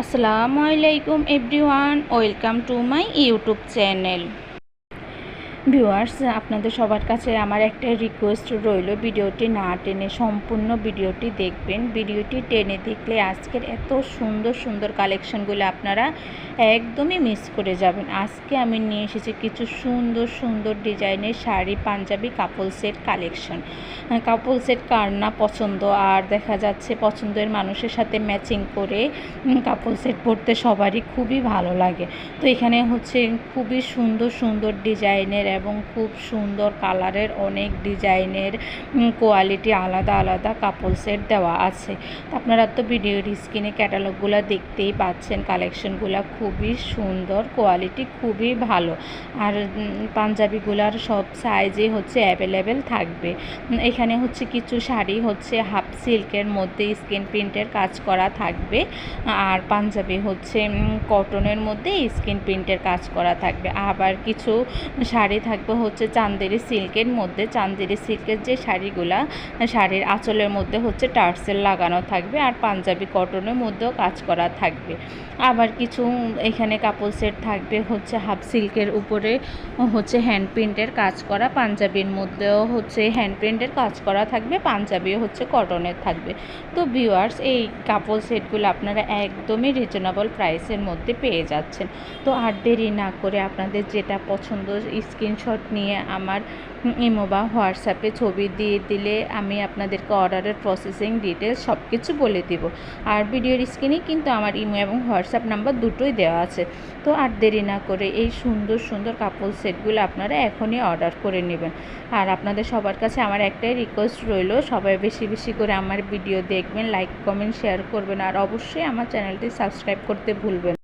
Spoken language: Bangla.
আসসালামু আলাইকুম everyone welcome to my YouTube channel. Viewers, আপনাদের সবার কাছে আমার একটা রিকোয়েস্ট রইল। ভিডিওটি না টেনে সম্পূর্ণ ভিডিওটি দেখবেন। ভিডিওটি টেনে দেখলে আজকের এত সুন্দর সুন্দর কালেকশনগুলো আপনারা একদমই মিস করে যাবেন। আজকে আমি নিয়ে এসেছি কিছু সুন্দর সুন্দর ডিজাইনের sari, Panjabi couple set collection couple set কার না পছন্দ? আর দেখা যাচ্ছে পছন্দের মানুষের সাথে ম্যাচিং করে কাপল সেট পরতে সবারই খুবই ভালো লাগে। তো এখানে হচ্ছে খুবই সুন্দর সুন্দর ডিজাইনের এবং খুব সুন্দর কালারের অনেক ডিজাইনের কোয়ালিটি আলাদা আলাদা কাপল সেট দেওয়া আছে। আপনারা তো ভিডিওর স্ক্রিনে ক্যাটালগুলো দেখতেই পাচ্ছেন কালেকশনগুলো খুবই সুন্দর কোয়ালিটি খুবই ভালো। আর পাঞ্জাবিগুলার সব সাইজে হচ্ছে অ্যাভেলেবেল থাকবে। এখানে হচ্ছে কিছু শাড়ি হচ্ছে হাফ সিল্কের মধ্যে স্কিন প্রিন্টের কাজ করা থাকবে। আর পাঞ্জাবি হচ্ছে কটনের মধ্যে স্কিন প্রিন্টের কাজ করা থাকবে। আবার কিছু শাড়ি থাকবে হচ্ছে চান্দেরি সিল্কের মধ্যে। চান্দেরি সিল্কের যে শাড়িগুলা, শাড়ির আঁচলের মধ্যে হচ্ছে টার্সেল লাগানো থাকবে আর পাঞ্জাবি কটনের মধ্যেও কাজ করা থাকবে। আবার কিছু এখানে কাপড় সেট থাকবে হচ্ছে হাফ সিল্কের উপরে হচ্ছে হ্যান্ড প্রিন্টের কাজ করা। পাঞ্জাবির মধ্যেও হচ্ছে হ্যান্ড প্রিন্টের কাজ করা থাকবে, পাঞ্জাবিও হচ্ছে কটনের থাকবে। তো ভিউয়ার্স এই কাপড় সেটগুলো আপনারা একদমই রিজনেবল প্রাইসের মধ্যে পেয়ে যাচ্ছেন। তো আর দেরি না করে আপনাদের যেটা পছন্দ স্ক্রিনশট নিয়ে আমার ইমো বা হোয়াটসঅ্যাপে ছবি দিয়ে দিলে আমি আপনাদেরকে অর্ডারের প্রসেসিং ডিটেলস সব কিছু বলে দিব। আর ভিডিওর স্ক্রিনে কিন্তু আমার ইমো এবং হোয়াটসঅ্যাপ নাম্বার দুটোই দেওয়া আছে। তো আর দেরি না করে এই সুন্দর সুন্দর কাপড় সেটগুলো আপনারা এখনই অর্ডার করে নেবেন। আর আপনাদের সবার কাছে আমার একটাই রিকোয়েস্ট রইল, সবাই বেশি বেশি করে আমার ভিডিও দেখবেন লাইক কমেন্ট শেয়ার করবেন। আর অবশ্যই আমার চ্যানেলটি সাবস্ক্রাইব করতে ভুলবেন